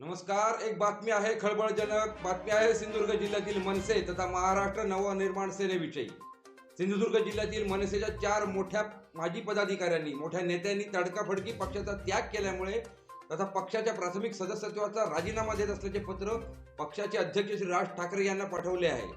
नमस्कार एक बातमी आहे खळबळजनक. बातमी आहे सिंधुदुर्ग जिल्ह्यातील मनसे तथा महाराष्ट्र नवनिर्माण सेनेविषयी. सिंधुदुर्ग जिल्ह्यातील मनसेच्या चार मोठ्या माजी पदाधिकाऱ्यांनी मोठ्या नेत्यांनी तडकाफडकी पक्षाचा त्याग केल्यामुळे तथा पक्षाच्या प्राथमिक सदस्यत्वाचा राजीनामा देत असल्याचे पत्र पक्षाचे अध्यक्ष श्री राज ठाकरे यांना पाठवले आहे.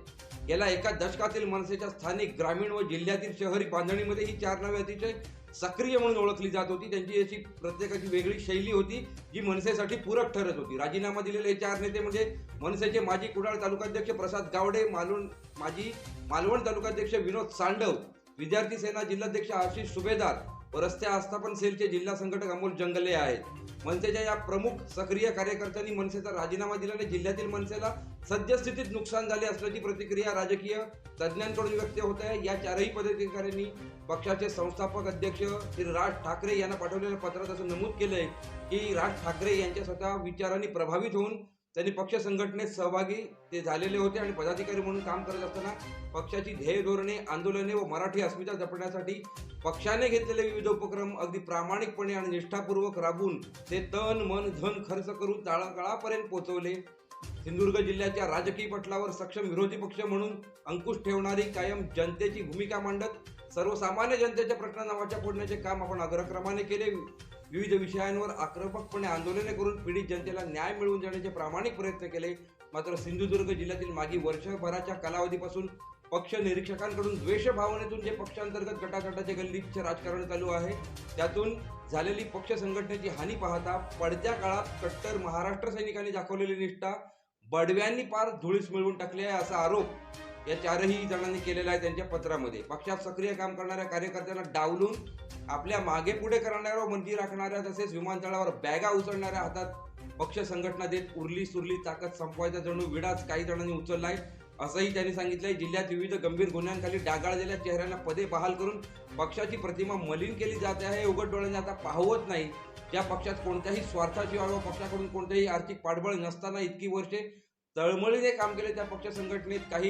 गेल्या एका दशकातील मनसेच्या स्थानिक ग्रामीण व जिल्ह्यातील शहरी बांधणीमध्ये ही चार नावे अतिशय सक्रिय म्हणून ओळखली जात होती. त्यांची अशी प्रत्येकाची वेगळी शैली होती जी मनसेसाठी पूरक ठरत होती. राजीनामा दिलेले हे चार नेते म्हणजे मनसेचे माजी कुडाळ तालुकाध्यक्ष प्रसाद गावडे मालवण माजी मालवण तालुकाध्यक्ष विनोद सांडव विद्यार्थी सेना जिल्हाध्यक्ष आशिष सुभेदार व रस्ते आस्थापन सेलचे जिल्हा संघटक अमोल जंगले आहेत. मनसेच्या या प्रमुख सक्रिय कार्यकर्त्यांनी मनसेचा राजीनामा दिल्याने जिल्ह्यातील मनसेला सद्यस्थितीत नुकसान झाले असल्याची प्रतिक्रिया राजकीय तज्ज्ञांकडून व्यक्त होत आहे. या चारही पदाधिकाऱ्यांनी पक्षाचे संस्थापक अध्यक्ष श्री राज ठाकरे यांना पाठवलेल्या पत्रात असं नमूद केलंय की राज ठाकरे यांच्या स्वतः विचारांनी प्रभावित होऊन त्यांनी पक्ष संघटनेत सहभागी ते झालेले होते आणि पदाधिकारी म्हणून काम करत असताना पक्षाची ध्येय धोरणे आंदोलने व मराठी अस्मिता जपण्यासाठी पक्षाने घेतलेले विविध उपक्रम अगदी प्रामाणिकपणे आणि निष्ठापूर्वक राबून ते तन मन धन खर्च करून तळागाळापर्यंत पोहोचवले. सिंधुदुर्ग जिल्ह्याच्या राजकीय पटलावर सक्षम विरोधी पक्ष म्हणून अंकुश ठेवणारी कायम जनतेची भूमिका मांडत सर्वसामान्य जनतेच्या प्रश्नांना वाचा फोडण्याचे काम आपण अग्रक्रमाने केले. विविध विषयांवर आक्रमकपणे आंदोलने करून पीडित जनतेला न्याय मिळवून देण्याचे प्रामाणिक प्रयत्न केले. मात्र सिंधुदुर्ग जिल्ह्यातील मागील वर्षभराच्या कालावधीपासून पक्ष निरीक्षकांकडून द्वेष भावनेतून जे पक्षांतर्गत गटागटाचे गल्लीचे राजकारण चालू आहे त्यातून झालेली पक्ष संघटनेची हानी पाहता पडत्या काळात कट्टर महाराष्ट्र सैनिकांनी दाखवलेली निष्ठा बडव्यांनी पार धुळीस मिळवून टाकली आहे असा आरोप या चारही जणांनी केलेला आहे त्यांच्या पत्रामध्ये. पक्षात सक्रिय काम करणाऱ्या कार्यकर्त्यांना डावलून आपल्या मागे पुढे करणाऱ्या व मंदी राखणाऱ्या तसेच विमानतळावर बॅगा उचलणाऱ्या हातात पक्ष संघटना देत उरली सुरली ताकद संपवायचा जणू विडाच काही जणांनी उचललाय. असंही त्यांनी सांगितलंय. जिल्ह्यात विविध गंभीर गुन्ह्यांखाली डागाळलेल्या चेहऱ्यांना पदे बहाल करून पक्षाची प्रतिमा मलिन केली जाते आहे. उघड डोळ्याने आता पाहवत नाही. ज्या पक्षात कोणत्याही स्वार्थाची व पक्षाकडून कोणतेही आर्थिक पाठबळ नसताना इतकी वर्षे तळमळीने काम केले त्या पक्ष संघटनेत. काही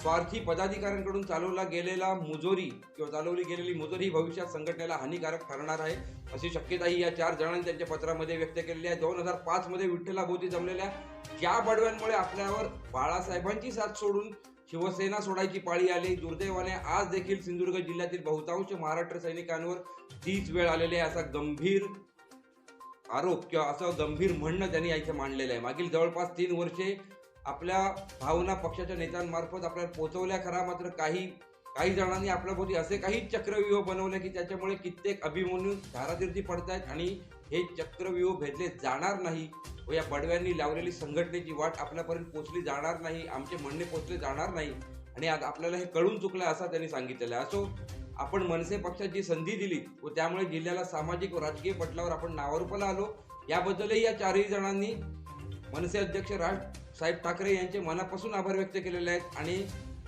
स्वार्थी पदाधिकाऱ्यांकडून चालवला गेलेला मुजोरी किंवा चालवली गेलेली मुजोरी भविष्यात संघटनेला हानिकारक ठरणार आहे अशी शक्यताही या चार जणांनी त्यांच्या पत्रामध्ये व्यक्त केलेली आहे. दोन हजार पाचमध्ये विठ्ठलाभोवती जमलेल्या ज्या बडव्यांमुळे आपल्यावर बाळासाहेबांची साथ सोडून शिवसेना सोडायची पाळी आली दुर्दैवाने आज देखील सिंधुदुर्ग जिल्ह्यातील बहुतांश महाराष्ट्र सैनिकांवर तीच वेळ आलेली आहे असा गंभीर आरोप किंवा असं गंभीर म्हणणं त्यांनी इथे मांडलेलं आहे. मागील जवळपास तीन वर्षे आपल्या भावना पक्षाच्या नेत्यांमार्फत आपल्याला पोचवल्या खरा मात्र काही काही जणांनी आपल्याभोवती असे काही चक्रव्यूह बनवले की त्याच्यामुळे कित्येक अभिमन्यू धारातीर्थी पडतायत आणि हे चक्रव्यूह भेदले जाणार नाही व या बडव्यांनी लावलेली संघटनेची वाट आपल्यापर्यंत पोचली जाणार नाही आमचे म्हणणे पोचले जाणार नाही आणि आज आपल्याला हे कळून चुकलं असा त्यांनी सांगितलेलं आहे. असो आपण मनसे पक्षात जी संधी दिली व त्यामुळे जिल्ह्याला सामाजिक व राजकीय पटलावर आपण नावारूपाला आलो याबद्दलही या चारही जणांनी मनसे अध्यक्ष राज साहेब ठाकरे यांचे मनापासून आभार व्यक्त केलेले आहेत आणि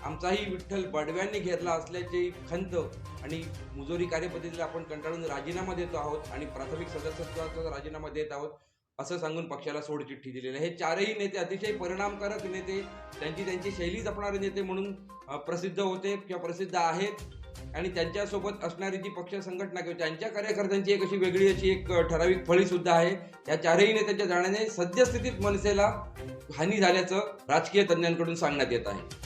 आमचाही विठ्ठल बडव्यांनी घेतला असल्याची खंत आणि मुजोरी कार्यपद्धतीला आपण कंटाळून राजीनामा देतो आहोत आणि प्राथमिक सदस्यत्वाचा राजीनामा देत आहोत असं सांगून पक्षाला सोडचिठ्ठी दिलेली आहे. हे चारही नेते अतिशय परिणामकारक नेते त्यांची त्यांची शैली जपणारे नेते म्हणून प्रसिद्ध होते किंवा प्रसिद्ध आहेत. आणि त्यांच्यासोबत असणारी जी पक्ष संघटना किंवा त्यांच्या कार्यकर्त्यांची एक अशी वेगळी अशी एक ठराविक फळी सुद्धा आहे. या चारही नेत्यांच्या जाण्याने सद्यस्थितीत मनसेला हानी झाल्याचं राजकीय तज्ज्ञांकडून सांगण्यात येत आहे.